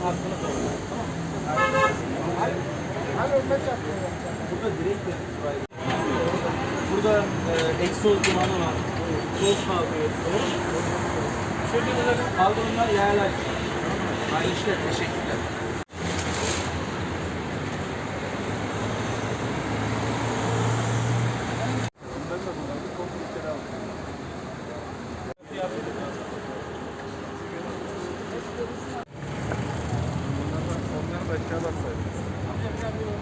hakkını sorun. Tamam mı? Burada direkt de Burada e, egzoz dumanı var. Toz? Şöyle bunları kaldırımlar yerler. İşler. Teşekkürler. Fechando a frente.